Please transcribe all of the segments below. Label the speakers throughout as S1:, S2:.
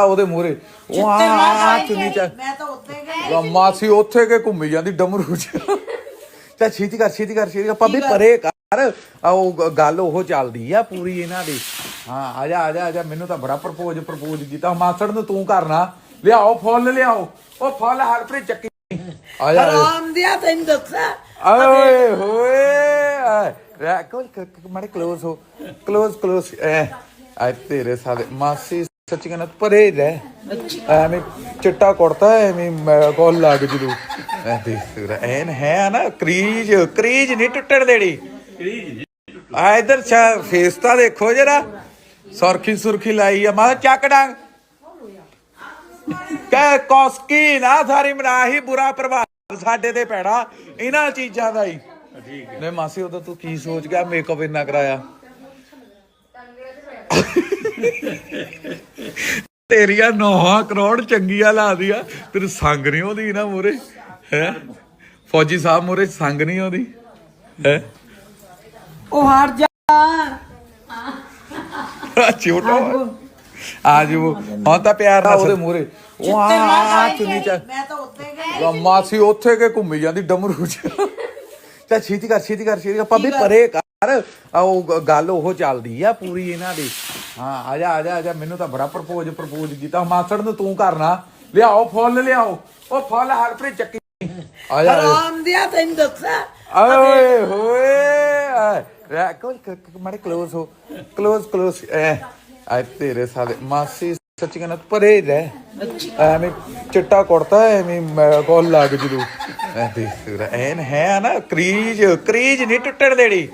S1: ਉਹਦੇ ਮੂਹਰੇ। ਉਹ ਆ ਆ ਚੁੰਨੀ ਚ
S2: ਮੈਂ ਤਾਂ ਉੱਤੇ ਗਈ
S1: ਮਾਸੀ ਉੱਥੇ ਕੇ ਘੁੰਮੀ ਜਾਂਦੀ ਡਮਰੂ ਚ। ਚਾ ਛੇਤੀ ਕਰ ਛੇਤੀ ਕਰ ਛੇਤੀ ਕਰ। ਪੱਬੀ ਪਰੇ ਕਰ। ਆ ਉਹ ਗੱਲ ਉਹ ਚੱਲਦੀ ਆ ਪੂਰੀ ਇਹਨਾਂ ਦੀ। ਹਾਂ ਆ ਜਾ ਆ ਜਾ ਆ ਜਾ। ਮੈਨੂੰ ਤਾਂ ਬੜਾ ਪ੍ਰਪੋਜ਼ ਪ੍ਰਪੋਜ਼ ਕੀਤਾ। ਮਾਸੜ ਨੂੰ ਤੂੰ ਕਰਨਾ ਲਿਆਓ ਫੁੱਲ ਲਿਆਓ। ਉਹ ਫੁੱਲ ਹਰਪ੍ਰੀਤ ਚੱਕੀ। ਆ ਜਾ ਆ।
S2: ਆਰਾਮ ਦਿਆ ਤੈਨੂੰ ਦੱਸਾਂ।
S1: ਓਏ ਹੋਏ ਰਹਿ ਕੋਈ ਮਾੜੇ ਕਲੋਜ਼ ਹੋ। ਕਲੋਜ਼ ਕਲੋਜ਼ ਐ। ਆ ਤੇਰੇ ਸਾਲੇ। ਮਾਸੀ ਸੱਚੀ ਪਰੇ ਰਹਿ। ਐਵੇਂ ਚਿੱਟਾ ਕੁੜਤਾ, ਐਵੇਂ ਮੈਂ ਲੱਗ ਜਦੂ ਐ ਦੇਖ ਐਨ ਹੈ ਨਾ, ਕਰੀਜ ਕਰੀਜ ਨਹੀਂ ਟੁੱਟਣ ਦੇਣੀ। ਆ ਇਧਰ ਫੇਸ ਤਾਂ ਦੇਖੋ ਜਰਾ। ਸੁਰਖੀ ਸੁਰਖੀ ਲਾਈ ਆ, ਮਾ ਚੱਕ ਡਾਂਗ। ਕਹਿ ਕੋਸਕੀ ਨਾ, ਸਾਰੀ ਮਨਾਹੀ ਬੁਰਾ ਪ੍ਰਭਾਵ ਸਾਡੇ ਤੇ ਪੈਣਾ ਇਹਨਾਂ ਚੀਜ਼ਾਂ ਦਾ ਹੀ। ਨੇ ਮਾਸੀ, ਉਦੋਂ ਤੂੰ ਕੀ ਸੋਚ ਗਿਆ ਮੇਕਅਪ ਇੰਨਾ ਕਰਾਇਆ? ਤੇਰੀਆਂ ਨੋਹਾਂ ਕਰੋੜ ਚੰਗੀਆਂ ਲਾਦੀਆਂ ਤੇਰੀ ਸੰਗ ਨਹੀਂ ਉਹਦੀ ਨਾ ਮੂਰੇ ਹੈ? ਫੌਜੀ ਸਾਹਿਬ ਮੂਰੇ ਸੰਗ ਨਹੀਂ ਉਹਦੀ ਹੈ?
S2: ਉਹ ਹਾਰ ਜਾ।
S1: ਛੋਟਾ ਆ। ਜੋ ਹੁਣ ਤਾਂ ਪਿਆਰ ਨਾਲ ਉਹਦੇ ਮੂਰੇ ਉਹ ਆ ਆ ਚੁੰਨੀ ਚ।
S2: ਮੈਂ ਤਾਂ ਉੱਤੇ ਗਈ
S1: ਮਾਸੀ ਉੱਥੇ ਕੇ ਘੁੰਮੀ ਜਾਂਦੀ ਡਮਰੂ ਚ। ਚਾ ਛੇਤੀ ਕਰ ਛੇਤੀ ਕਰ ਛੇਤੀ ਕਰ। ਪੱਬੀ ਪਰੇ ਆ ਉਹ ਗੱਲ ਉਹ ਚੱਲਦੀ ਆ ਪੂਰੀ ਇਹਨਾਂ ਦੀ। ਹਾਂ ਆ ਜਾ ਆ ਜਾ ਆ ਜਾ ਮੈਨੂੰ ਤਾਂ ਬੜਾ ਪ੍ਰਪੋਜ਼ ਪ੍ਰਪੋਜ਼ ਕੀਤਾ। ਮਾਸੜ ਨੂੰ ਤੂੰ ਕਰਨਾ। ਲਿਆਓ ਫੁੱਲ ਲਿਆਓ। ਉਹ ਫੁੱਲ ਹਰਪ੍ਰੀਤ ਚੱਕੀ। ਆ ਜਾ।
S2: ਆਰਾਮ ਦਿਆ ਤੈਨੂੰ ਦੱਸਾਂ।
S1: ਓਏ ਹੋਏ ਰਹਿ ਕੋਈ ਮਾੜੇ ਕਲੋਜ਼ ਹੋ। ਕਲੋਜ਼ ਕਲੋਜ਼ ਐ। ਆ ਤੇਰੇ ਸਾਲੇ ਮਾਸੀ ਸੱਚੀ ਕਹਿੰਦਾ ਪਰੇ ਰਹਿ। ਐਵੇਂ ਚਿੱਟਾ ਕੁੜਤਾ ਐਵੇਂ ਕੋਲ ਲੱਗ ਜਦੂ ਐ ਦੇਖ ਐਨ ਹੈ ਨਾ ਕਰੀਜ ਕਰੀਜ ਨਹੀਂ ਟੁੱਟਣ ਦੇਣੀ।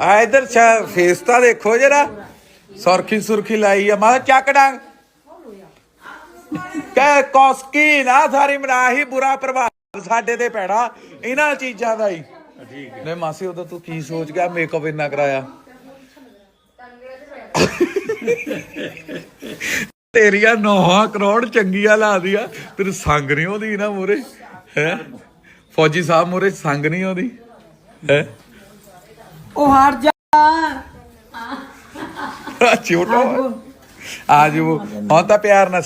S1: ਆ ਇਧਰ ਫੇਸ ਤਾਂ ਦੇਖੋ ਜਰਾ। ਸੁਰਖੀ ਸੁਰਖੀ ਲਾਈ ਆ। ਮਾ ਚੱਕ ਡਾਂਗ। ਕਹਿ ਕੋਸਕੀ ਨਾ ਸਾਰੀ ਮਨਾਹੀ ਬੁਰਾ ਪ੍ਰਭਾਵ ਸਾਡੇ ਤੇ ਪੈਣਾ ਇਹਨਾਂ ਚੀਜ਼ਾਂ ਦਾ ਹੀ। ਨੇ ਮਾਸੀ, ਉਦੋਂ ਤੂੰ ਕੀ ਸੋਚ ਗਿਆ? ਮੇਕਅਪ ਇੰਨਾ ਕਰਾਇਆ। ਤੇਰੀਆਂ ਨੋਹਾਂ ਕਰੋੜ ਚੰਗੀਆਂ ਲਾਦੀਆਂ ਤੇਰੀ ਸੰਗ ਨਹੀਂ ਉਹਦੀ ਨਾ ਮੂਰੇ ਹੈ? ਫੌਜੀ ਸਾਹਿਬ ਮੂਰੇ ਸੰਗ ਨਹੀਂ ਉਹਦੀ ਹੈ?
S2: ਉਹ ਹਾਰ ਜਾ।
S1: ਛੋਟਾ। ਆ ਜੋ ਹੁਣ ਤਾਂ ਪਿਆਰ ਨਾਲ